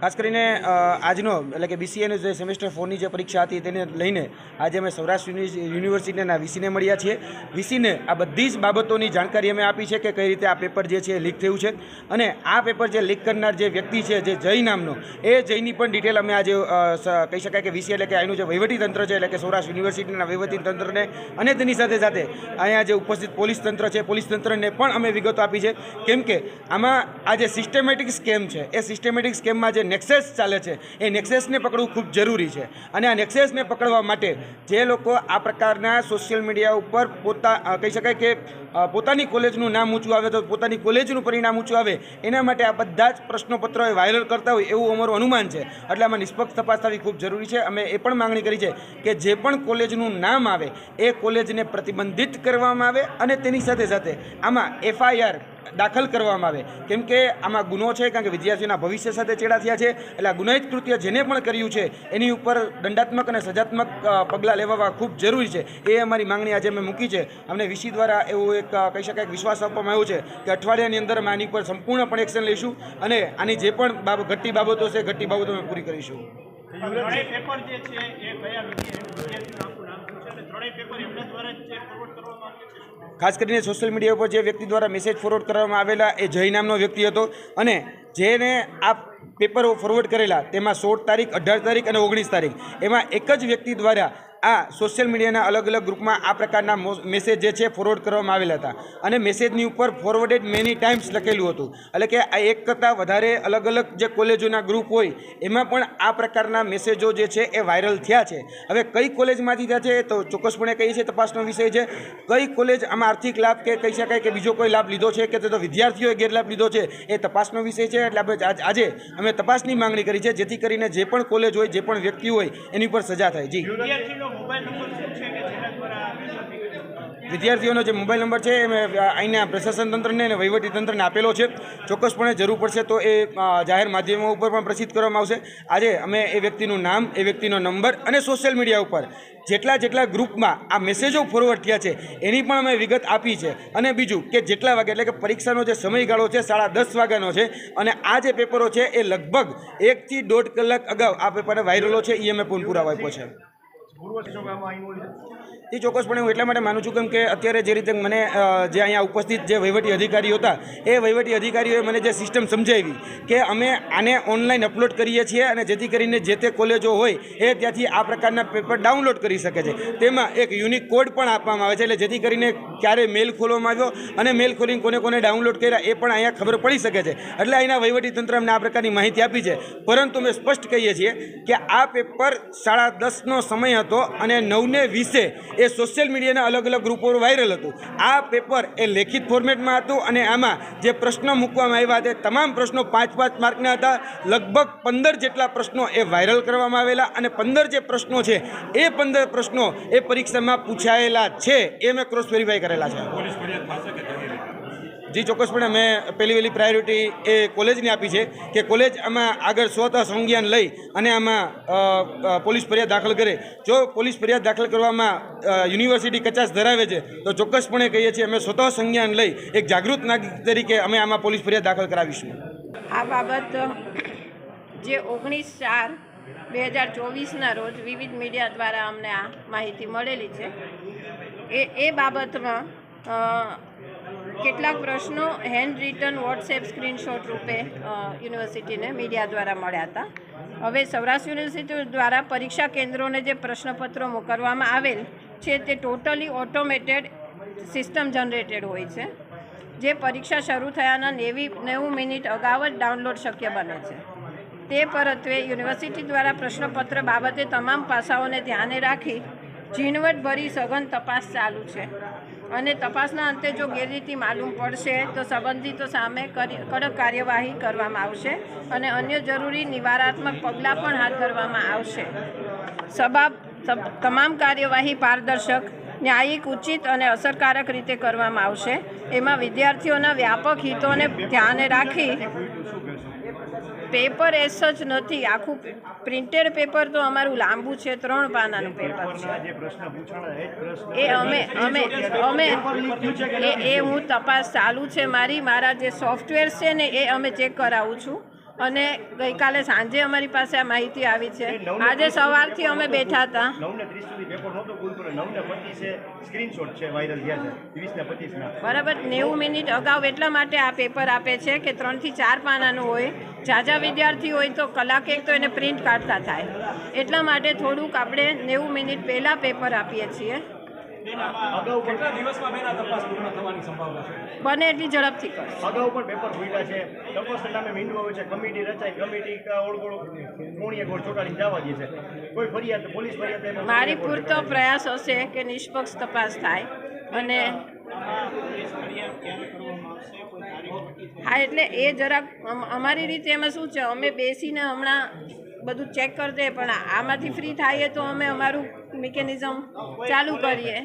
ખાસ કરીને આજનો, એટલે કે બીસીએનું જે સેમેસ્ટર ફોરની જે પરીક્ષા હતી તેને લઈને આજે અમે સૌરાષ્ટ્ર યુનિવર્સિટીના વીસીને મળ્યા છીએ. વીસીને આ બધી જ બાબતોની જાણકારી અમે આપી છે કે કઈ રીતે આ પેપર જે છે એ લીક થયું છે. અને આ પેપર જે લીક કરનાર જે વ્યક્તિ છે, જે જય નામનો, એ જયની પણ ડિટેલ અમે આજે કહી શકાય કે વીસી એટલે કે અહીંનું જે વહીવટી તંત્ર છે, એટલે કે સૌરાષ્ટ્ર યુનિવર્સિટીના વહીવટી તંત્રને અને તેની સાથે સાથે અહીંયા જે ઉપસ્થિત પોલીસ તંત્ર છે, પોલીસ તંત્રને પણ અમે વિગતો આપી છે. કેમ કે આમાં આ જે સિસ્ટમેટિક સ્કેમ છે, એ સિસ્ટમેટિક સ્કેમમાં જે નેક્સેસ ચાલે છે. એ નેક્સેસને પકડવું ખૂબ જરૂરી છે. અને આ નેક્સેસને પકડવા માટે જે લોકો આ પ્રકારના સોશિયલ મીડિયા ઉપર પોતા કહી શકાય કે પોતાની કોલેજનું નામ ઊંચું આવે તો પોતાની કોલેજનું પરિણામ ઊંચું આવે, એના માટે આ બધા જ પ્રશ્નપત્રો એ વાયરલ કરતા હોય એવું અમારું અનુમાન છે. એટલે આમાં નિષ્પક્ષ તપાસ થવી ખૂબ જરૂરી છે. અમે એ પણ માંગણી કરી છે કે જે પણ કોલેજનું નામ આવે, એ કોલેજને પ્રતિબંધિત કરવામાં આવે અને તેની સાથે સાથે આમાં એફઆઈઆર દાખલ કરવામાં આવે. કેમ કે આમાં ગુનો છે, કારણ કે વિદ્યાર્થીઓના ભવિષ્ય સાથે ચેડા થયા છે, એટલે આ ગુનાહિત કૃત્ય જેને પણ કર્યું છે, એની ઉપર દંડાત્મક અને સજાત્મક પગલાં લેવા ખૂબ જરૂરી છે. એ અમારી માંગણી આજે અમે મૂકી છે. અમને વીસી દ્વારા એવું એક કહી શકાય વિશ્વાસ આપવામાં આવ્યો છે કે અઠવાડિયાની અંદર અમે આની પર સંપૂર્ણપણે એક્શન લઈશું અને આની જે પણ બાબત ઘટતી બાબતો છે, ઘટતી બાબતો અમે પૂરી કરીશું. પેપર જે છે, એ કયા ખાસ કરીને સોશિયલ મીડિયા ઉપર જે વ્યક્તિ દ્વારા મેસેજ ફોરવર્ડ કરવામાં આવેલા એ જય નામનો વ્યક્તિ હતો. અને જેને આ પેપરો ફોરવર્ડ કરેલા, તેમાં સોળ તારીખ, અઢાર તારીખ અને ઓગણીસ તારીખ. એમાં એક જ વ્યક્તિ દ્વારા આ સોશિયલ મીડિયાના અલગ અલગ ગ્રુપમાં આ પ્રકારના મેસેજ જે છે ફોરવર્ડ કરવામાં આવેલા હતા. અને મેસેજની ઉપર ફોરવર્ડેડ મેની ટાઈમ્સ લખેલું હતું. એટલે કે આ એક કરતાં વધારે અલગ અલગ જે કોલેજોના ગ્રુપ હોય, એમાં પણ આ પ્રકારના મેસેજો જે છે એ વાયરલ થયા છે. હવે કઈ કોલેજમાંથી થયા છે તો ચોક્કસપણે કહીએ છીએ તપાસનો વિષય છે. કઈ કોલેજ આમાં આર્થિક લાભ કે કહી શકાય કે બીજો કોઈ લાભ લીધો છે કે તે વિદ્યાર્થીઓએ ગેરલાભ લીધો છે એ તપાસનો વિષય છે. એટલે આજે અમે તપાસની માંગણી કરી છે, જેથી કરીને જે પણ કોલેજ હોય, જે પણ વ્યક્તિ હોય, એની ઉપર સજા થાય. જી. વિદ્યાર્થીઓનો જે મોબાઈલ નંબર છે એ મેં અહીંના પ્રશાસન તંત્રને અને વહીવટી તંત્રને આપેલો છે. ચોક્કસપણે જરૂર પડશે તો એ જાહેર માધ્યમો ઉપર પણ પ્રસિદ્ધ કરવામાં આવશે. આજે અમે એ વ્યક્તિનું નામ, એ વ્યક્તિનો નંબર અને સોશિયલ મીડિયા ઉપર જેટલા જેટલા ગ્રુપમાં આ મેસેજો ફોરવર્ડ થયા છે, એની પણ અમે વિગત આપી છે. અને બીજું કે જેટલા વાગે, એટલે કે પરીક્ષાનો જે સમયગાળો છે, સાડા દસ વાગ્યાનો છે, અને આ જે પેપરો છે એ લગભગ એકથી દોઢ કલાક અગાઉ આ પેપર વાયરલો છે એ અમે પૂर्ण પુરાવા આપ્યો છે. એ ચોક્કસપણે હું એટલા માટે માનું છું કેમ કે અત્યારે જે રીતે મને જે અહીંયા ઉપસ્થિત જે વહીવટી અધિકારીઓ હતા, એ વહીવટી અધિકારીઓએ મને જે સિસ્ટમ સમજાવી કે અમે આને ઓનલાઈન અપલોડ કરીએ છીએ અને જેથી કરીને જે તે કોલેજો હોય, એ ત્યાંથી આ પ્રકારના પેપર ડાઉનલોડ કરી શકે છે. તેમાં એક યુનિક કોડ પણ આપવામાં આવે છે, એટલે જેથી કરીને ક્યારે મેલ ખોલવામાં આવ્યો અને મેલ ખોલીને કોને કોને ડાઉનલોડ કર્યા એ પણ અહીંયા ખબર પડી શકે છે. એટલે અહીંના વહીવટી તંત્ર અમને આ પ્રકારની માહિતી આપી છે. પરંતુ અમે સ્પષ્ટ કહીએ છીએ કે આ પેપર સાડા દસનો સમય હતો. અને નવને વીસે એ સોશિયલ મીડિયાના અલગ અલગ ગ્રુપો વાયરલ હતું. આ પેપર એ લેખિત ફોર્મેટમાં હતું અને આમાં જે પ્રશ્નો મૂકવામાં આવ્યા તે તમામ પ્રશ્નો પાંચ પાંચ માર્કના હતા. લગભગ પંદર જેટલા પ્રશ્નો એ વાયરલ કરવામાં આવેલા અને પંદર જે પ્રશ્નો છે એ પંદર પ્રશ્નો એ પરીક્ષામાં પૂછાયેલા છે. એ મેં ક્રોસ વેરીફાઈ કરેલા છે. જી ચોક્કસપણે મેં પહેલી વહેલી પ્રાયોરિટી એ કોલેજને આપી છે કે કોલેજ આમાં આગળ સ્વતઃ સંજ્ઞાન લઈ અને આમાં પોલીસ ફરિયાદ દાખલ કરે. જો પોલીસ ફરિયાદ દાખલ કરવામાં યુનિવર્સિટી કચાશ ધરાવે છે, તો ચોક્કસપણે કહીએ છીએ અમે સ્વતઃ સંજ્ઞાન લઈ એક જાગૃત નાગરિક તરીકે અમે આમાં પોલીસ ફરિયાદ દાખલ કરાવીશું. આ બાબત, જે ઓગણીસ ચાર બે હજાર ચોવીસના રોજ વિવિધ મીડિયા દ્વારા અમને આ માહિતી મળેલી છે. એ એ બાબતમાં કેટલાક પ્રશ્નો હેન્ડ રિટર્ન વોટ્સએપ સ્ક્રીનશોટ રૂપે યુનિવર્સિટીને મીડિયા દ્વારા મળ્યા હતા. હવે સૌરાષ્ટ્ર યુનિવર્સિટી દ્વારા પરીક્ષા કેન્દ્રોને જે પ્રશ્નપત્રો મોકલવામાં આવેલ છે તે ટોટલી ઓટોમેટેડ સિસ્ટમ જનરેટેડ હોય છે, જે પરીક્ષા શરૂ થયાના નેવી, નેવું મિનિટ અગાઉ જ ડાઉનલોડ શક્ય બને છે. તે પરત્વે યુનિવર્સિટી દ્વારા પ્રશ્નપત્ર બાબતે તમામ પાસાઓને ધ્યાને રાખી ઝીણવટભરી સઘન તપાસ ચાલુ છે. અને તપાસના અંતે જો ગેરરીતિ માલુમ પડશે, તો સંબંધિતો સામે કડક કાર્યવાહી કરવામાં આવશે અને અન્ય જરૂરી નિવારાત્મક પગલાં પણ હાથ ધરવામાં આવશે. સભા તમામ કાર્યવાહી પારદર્શક, ન્યાયિક, ઉચિત અને અસરકારક રીતે કરવામાં આવશે. એમાં વિદ્યાર્થીઓના વ્યાપક હિતોને ધ્યાને રાખી પેપર એસ જ નથી. આખું પ્રિન્ટેડ પેપર તો અમારું લાંબુ છે ત્રણ પાનાનું પેપર છે. એ એ અમે અમે અમે એ એ હું તપાસ ચાલુ છે મારી. મારા જે સોફ્ટવેર છે ને એ અમે ચેક કરાવું છું. અને ગઈકાલે સાંજે અમારી પાસે આ માહિતી આવી છે. આજે સવારથી અમે બેઠા હતા. બરાબર નેવું મિનિટ અગાઉ એટલા માટે આ પેપર આપે છે કે ત્રણથી ચાર પાનાનું હોય. ઝાઝા વિદ્યાર્થી હોય તો કલાક એક તો એને પ્રિન્ટ કાઢતા થાય. એટલા માટે થોડુંક આપણે નેવું મિનિટ પહેલાં પેપર આપીએ છીએ. બને એટલી ઝડપથી કરશું અગાઉ પણ પેપર ખુલ્યા છે. તપસના નામે મીંડું આવે છે. કમિટી રચાય કમિટી કોણીએ ગોળ ચોટાડીને જવા દે છે. કોઈ ફરિયાદ પોલીસ ફરિયાદ મારી પૂરતો પ્રયાસ હશે કે નિષ્પક્ષ તપાસ થાય. અને હા, એટલે એ જરાક અમ- અમારી રીતે એમાં શું છે, અમે બેસીને હમણાં બધું ચેક કરી દે પણ આમાંથી ફ્રી થાય તો અમે અમારું મિકેનિઝમ ચાલુ કરીએ.